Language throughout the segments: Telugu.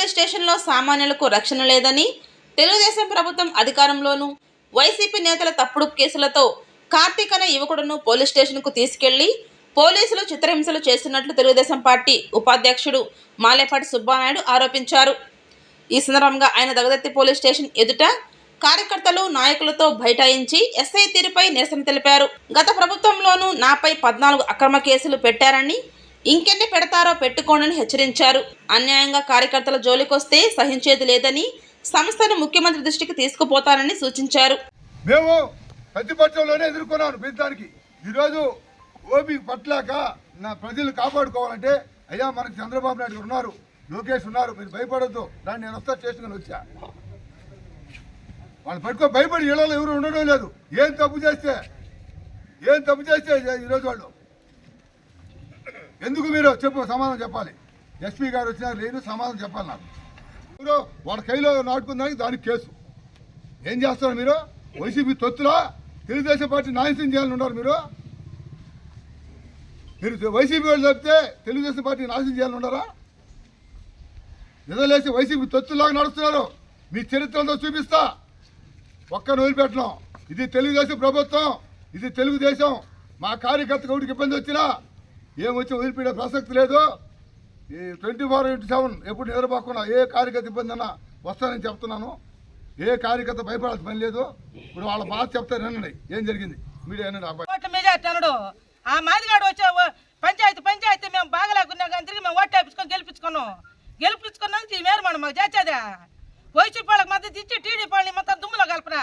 పోలీస్ స్టేషన్లో సామాన్యులకు రక్షణ లేదని తెలుగుదేశం ప్రభుత్వం అధికారంలోనూ వైసీపీ నేతల తప్పుడు కేసులతో కార్తీక్ అనే యువకుడును పోలీస్ స్టేషన్కు తీసుకెళ్ళి పోలీసులు చిత్రహింసలు చేస్తున్నట్లు తెలుగుదేశం పార్టీ ఉపాధ్యక్షుడు మాలేపాటి సుబ్బానాయుడు ఆరోపించారు. ఈ సందర్భంగా ఆయన దగదత్తి పోలీస్ స్టేషన్ ఎదుట కార్యకర్తలు నాయకులతో బైఠాయించి ఎస్ఐ తీరుపై నిరసన తెలిపారు. గత ప్రభుత్వంలోనూ నాపై పద్నాలుగు అక్రమ కేసులు పెట్టారని ఇంకెన్ని పెడతారో పెట్టుకోనని హెచ్చరించారు. అన్యాయంగా కార్యకర్తల జోలికొస్తే సహించేది లేదని సంస్థను ముఖ్యమంత్రి దృష్టికి తీసుకుపోతానని సూచించారు. మేము ప్రతిపక్షంలోనే ఎదుర్కొన్నాను పెంచడానికి ఈరోజు ఓపీ పట్లాక నా ప్రజలు కాపాడుకోవాలంటే అయ్యా మనకి చంద్రబాబు నాయుడు గారు ఉన్నారు లోకేష్ ఉన్నారు మీరు భయపడద్దు దాన్ని నేను వస్తా చేసుకుని వచ్చా. వాళ్ళు పట్టుకో భయపడి ఇళ్ళలో ఎవరు ఉండడం లేదు. ఏం తప్పు చేస్తే ఏం తప్పు చేస్తే ఈరోజు వాళ్ళు? ఎందుకు మీరు చెప్పు సమాధానం చెప్పాలి. ఎస్పీ గారు వచ్చినారు లేదు సమాధానం చెప్పాలి నాకు. ఎవరో వాళ్ళ కైలో నాటుకుందానికి దానికి కేసు. ఏం చేస్తారు మీరు? వైసీపీ తొత్తులా? తెలుగుదేశం పార్టీ నాయసం చేయాలని ఉన్నారు మీరు? మీరు వైసీపీ వాళ్ళు చెప్తే తెలుగుదేశం పార్టీ నాశనం చేయాలని ఉన్నారా? నిజలేసి వైసీపీ తొత్తులాగా నడుస్తున్నారు. మీ చరిత్రతో చూపిస్తా. ఒక్కను వదిలిపెట్టడం ఇది తెలుగుదేశం ప్రభుత్వం ఇది తెలుగుదేశం. మా కార్యకర్తకు ఒకటికి ఇబ్బంది వచ్చినా ఏమొచ్చి వదిలిపెట్టే ప్రసక్తి లేదు. ఈ ట్వంటీ ఫోర్ ఇంటూ సెవెన్ ఎప్పుడు నిద్రపోకుండా ఏ కార్యకర్త ఇబ్బంది అన్నా వస్తానని చెప్తున్నాను. ఏ కార్యకర్త భయపడాల్సిన పని లేదు. ఇప్పుడు వాళ్ళ బాధ చెప్తారు వినండి. ఏం జరిగింది? మీడియా వినండి అబ్బాయి మెజార్టీ అన్నాడు ఆ మాదిగాడు వచ్చే పంచాయతీ పంచాయతీ మేము బాగలేకున్నా కానీ తిరిగి మేము ఓట్లు వేపించుకొని గెలిపించుకున్నాం. గెలిపించుకున్నాం ఈ మేరు మనం మాకు చేసేదా వైసీపీ వాళ్ళకి మద్దతు ఇచ్చి టీడీపీ వాళ్ళని మొత్తం దుమ్ములో కలపరా.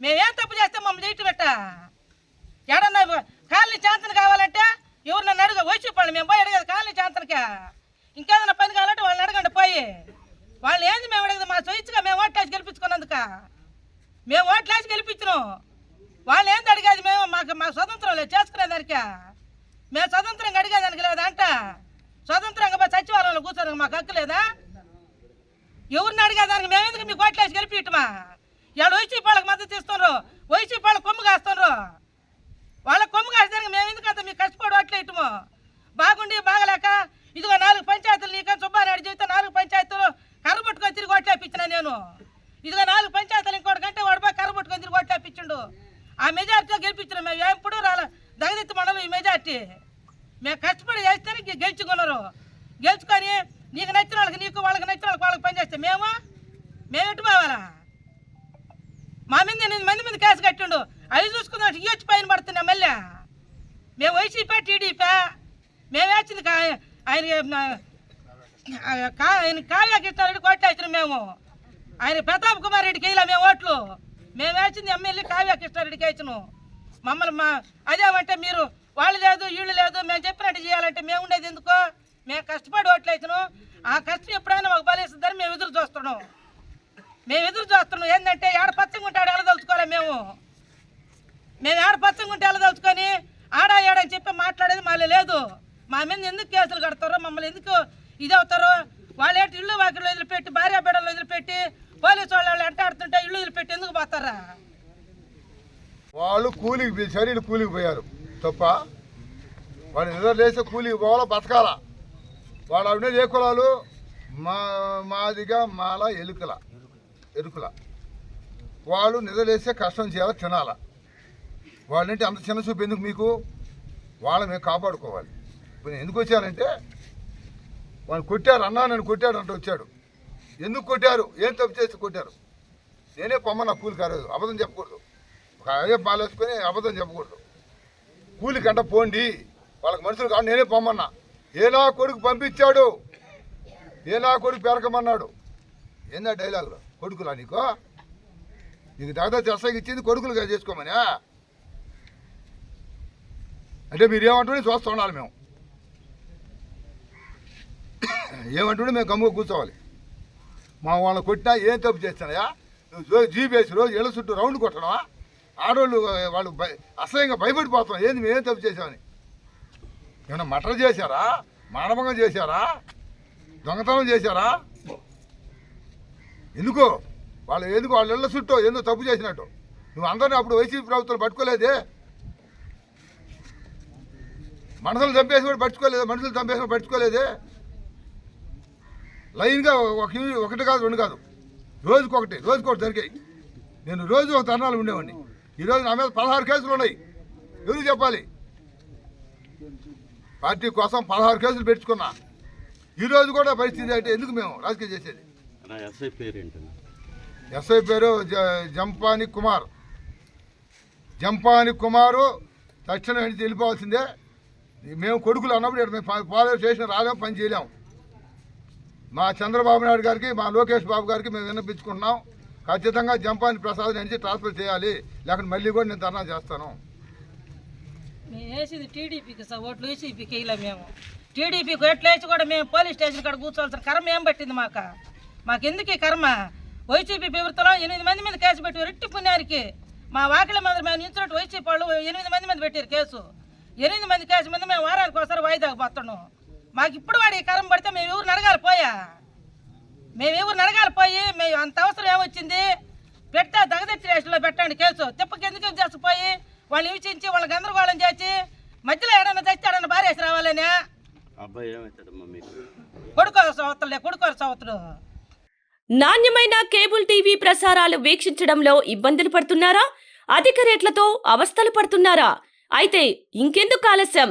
మేమేం తప్పు చేస్తే మమ్మల్ని చేయటం పెట్టా ఎడన్నా కాలనీ చాంతన కావాలంటే ఎవరు నన్ను అడుగు వచ్చి వాళ్ళు మేము పోయి అడిగేది కాలనీ చాంతనకే ఇంకేదైనా పని కావాలంటే వాళ్ళని అడగండి పోయి. వాళ్ళు ఏంది మేము అడిగేది? మా స్వేచ్ఛగా మేము ఓట్లేసి గెలిపించుకున్నందుక. మేము ఓట్లేసి గెలిపించినాం. వాళ్ళు ఏంది అడిగేది మేము? మాకు మాకు స్వతంత్రం లేదు చేసుకునేదానికి మేము స్వతంత్రంగా అడిగేదానికి లేదా అంట స్వతంత్రంగా పోయి సచివాలయంలో కూర్చోడానికి మాకు హక్కు లేదా? ఎవరిని అడిగేదానికి మేము ఎందుకు మీకు ఓట్లేసి గెలిపించటమా ఇవాళ వైసీపీ వాళ్ళకి మద్దతు ఇస్తున్నారు. వైసీపీ వాళ్ళకి కొమ్ము కాస్తున్నారు వాళ్ళ కొమ్ము కాసేదానికి మేము ఎందుకు అంత మీకు బాగుండి బాగలేక ఇదిగో నాలుగు పంచాయతీలు నీక సుబ్బారెడ్డి చెబితే నాలుగు పంచాయతీలు కర్ర పట్టుకొని తిరిగి ఓట్లేపించిన నేను. ఇదిగో నాలుగు పంచాయతీలు ఇంకోటి కంటే వాడు పోయి కర్ర పట్టుకొని తిరిగి ఓట్లేపించిండు ఆ మెజార్టీలో గెలిపించిన మేము ఎప్పుడు రాలే. దగదెత్తి మండలం ఈ మెజార్టీ. మేము కష్టపడి చేస్తేనే గెలుచుకున్నారు. గెలుచుకొని నీకు నచ్చిన వాళ్ళకి నీకు వాళ్ళకి నచ్చిన వాళ్ళకి వాళ్ళకి పనిచేస్తే మేము మేము ఎట్టు పోవాలా? మా మీద ఎనిమిది మంది మీద కేసు కట్టిండు. అవి చూసుకున్నట్టు ఇయ్యొచ్చి పైన మేము వైసీపీ టీడీపీ. మేము వేసింది కా ఆయన ఆ, కా ఆయన కావ్య కృష్ణారెడ్డి కొట్టేసిన మేము. ఆయన ప్రతాప్ కుమార్ రెడ్డికి వేయలే మేము ఓట్లు. మేము వేసింది ఎమ్మెల్యే కావ్య కృష్ణారెడ్డికి వేసినాం. మమ్మల్ని మా అదేమంటే మీరు వాళ్ళు లేదు వీళ్ళు లేదు మేము చెప్పినట్టు చేయాలంటే మేము ఉండేది ఎందుకో? మేము కష్టపడి ఓట్లు వేసినాం. ఆ కష్టం ఎప్పుడైనా మాకు బలిస్తుందని మేము ఎదురు చూస్తున్నాం. మేము ఎదురు చూస్తున్నాం. ఏంటంటే ఏడ పచ్చంగా ఆడ ఎలదలుచుకోలే మేము. మేము ఏడ పచ్చంగా ఉంటే ఎలదలుచుకొని ఆడా ఏడని చెప్పి మాట్లాడేది మళ్ళీ లేదు మా మీద ఎందుకు కేసులు కడతారో మమ్మల్ని ఎందుకు ఇది అవుతారో వాళ్ళు ఏంటి వాకిళ్ళు వాకిలు వదిలిపెట్టి భార్య బిడ్డలు వదిలిపెట్టి పోలీసు వాళ్ళు ఎంటాడుతుంటే ఇల్లు వదిలిపెట్టి ఎందుకు పోతారా? వాళ్ళు కూలికి పిలిచారు వీళ్ళు కూలికి పోయారు. తప్ప వాళ్ళు నిద్ర లేస్తే కూలికి పోవాలా బతకాల? వాళ్ళు అవినే ఏ కులాలు మా మాదిగా మాల ఎలుకల ఎరుకుల. వాళ్ళు నిద్రలేస్తే కష్టం చేయాలి తినాల? వాళ్ళంటే అంత చిన్న చూపు ఎందుకు మీకు? వాళ్ళని మేము కాపాడుకోవాలి. ఎందుకు వచ్చానంటే వాళ్ళు కొట్టారు అన్నా నన్ను కొట్టాడు అంటూ వచ్చాడు. ఎందుకు కొట్టారు? ఏం తప్పు చేసి కొట్టారు? నేనే పొమ్మన్నా కూలి కాలేదు అబద్ధం చెప్పకూడదు. ఒక అదే పాలేసుకొని అబద్ధం చెప్పకూడదు. కూలి కంట పోండి. వాళ్ళకి మనుషులు కాదు నేనే పొమ్మన్నా. ఏలా కొడుకు పంపించాడు? ఏలా కొడుకు పెరకమన్నాడు ఏందా డైలాగులు కొడుకులా నీకు? నీకు దాదా చెరసాకి ఇచ్చింది కొడుకులుగా చేసుకోమని? అంటే మీరు చూస్తూ ఉండాలి మేము. ఏమంటుండే? మేము గమ్ముగా కూర్చోవాలి. మా వాళ్ళని కొట్టినా ఏం తప్పు చేస్తానయా నువ్వు జీపీఎస్ రోజు ఇళ్ళ చుట్టూ రౌండ్ కొట్టడమా ఆడవాళ్ళు వాళ్ళు భయ అసహ్యంగా భయపడిపోతాం ఏంది మేము ఏం తప్పు చేసామని ఏమన్నా మటర్ చేశారా? మానభంగం చేశారా? దొంగతనం చేశారా? ఎందుకో? వాళ్ళు ఎందుకు వాళ్ళ ఇళ్ళ చుట్టూ ఎందుకు తప్పు చేసినట్టు. నువ్వు అందరినీ అప్పుడు వైసీపీ ప్రభుత్వం పట్టుకోలేదే? మనుషులు చంపేసి కూడా పట్టుకోలేదు? మనుషులు చంపేసి కూడా పట్టుకోలేదే? లైన్గా ఒక ఒకటి కాదు రెండు కాదు. రోజుకొకటి రోజుకొకటి జరిగాయి. నేను రోజు ఒక ధర్నాలు ఉండేవాడిని. ఈరోజు నా మీద పదహారు కేసులు ఉన్నాయి. ఎవరు చెప్పాలి? పార్టీ కోసం పదహారు కేసులు పెట్టుకున్నా ఈరోజు కూడా పరిస్థితి అంటే ఎందుకు మేము రాజకీయం చేసేది? ఎస్ఐ పేరు జ- జంపాని కుమార్. జంపాని కుమారు తక్షణం వెళ్ళిపోవాల్సిందే. మేము కొడుకులు అన్నప్పుడు మేము పా- పాలేరు స్టేషన్ రాలేము పని చేయలేము. మా చంద్రబాబు నాయుడు గారికి మా లోకేష్ బాబు గారికి మేము విన్నపించుకుంటున్నాం. ఖచ్చితంగా జంపాని ప్రసాద్ నుంచి ట్రాన్స్ఫర్ చేయాలి. లేకుంటే మళ్ళీ కూడా నేను ధర్నా చేస్తాను. మేము వేసింది టీడీపీకి సార్ ఓట్లు వైసీపీకి వేయలే మేము. టీడీపీకి ఎట్లా వేసి కూడా మేము పోలీస్ స్టేషన్ కాడ కూర్చోవాల్సిన కర్మ ఏం పట్టింది మాకు? మాకు ఎందుకు ఈ కర్మ? వైసీపీ ప్రభుత్వంలో ఎనిమిది మంది మీద కేసు పెట్టి రెట్టి పుణ్యానికి. మా వాకిల మీద మేము నించున్నట్టు వైసీపీ వాళ్ళు ఎనిమిది మంది మీద పెట్టారు కేసు. ఎనిమిది మంది కేసు మీద మేము వారానికి ఒకసారి వాయిదాకు పోతున్నాం. మాకు ఇప్పుడు వాడి ఈ కర్మ పడితే మేము ఎవరు నడగాలి పోయా? మేము ఎవరు నడగాలి పోయి? మేము అంత అవసరం ఏమొచ్చింది? పెట్టా దగదెత్తి స్టేషన్లో పెట్టండి కేసు. తిప్పకి ఎందుకు చేసిపోయి వాళ్ళని విచించి వాళ్ళని గందరగోళం చేసి మధ్యలో ఏడన్నా తెచ్చి ఏడన్నా బారేసి రావాలనే? అబ్బాయి ఏమవుతాడమ్మా మీకు? కొడుకోరు సంవత్సరాలే కొడుకోరు సంవత్సరం నాణ్యమైన కేబుల్ టీవీ ప్రసారాలు వీక్షించడంలో ఇబ్బందులు పడుతున్నారా? అధిక రేట్లతో అవస్థలు పడుతున్నారా? అయితే ఇంకెందుకు ఆలస్యం?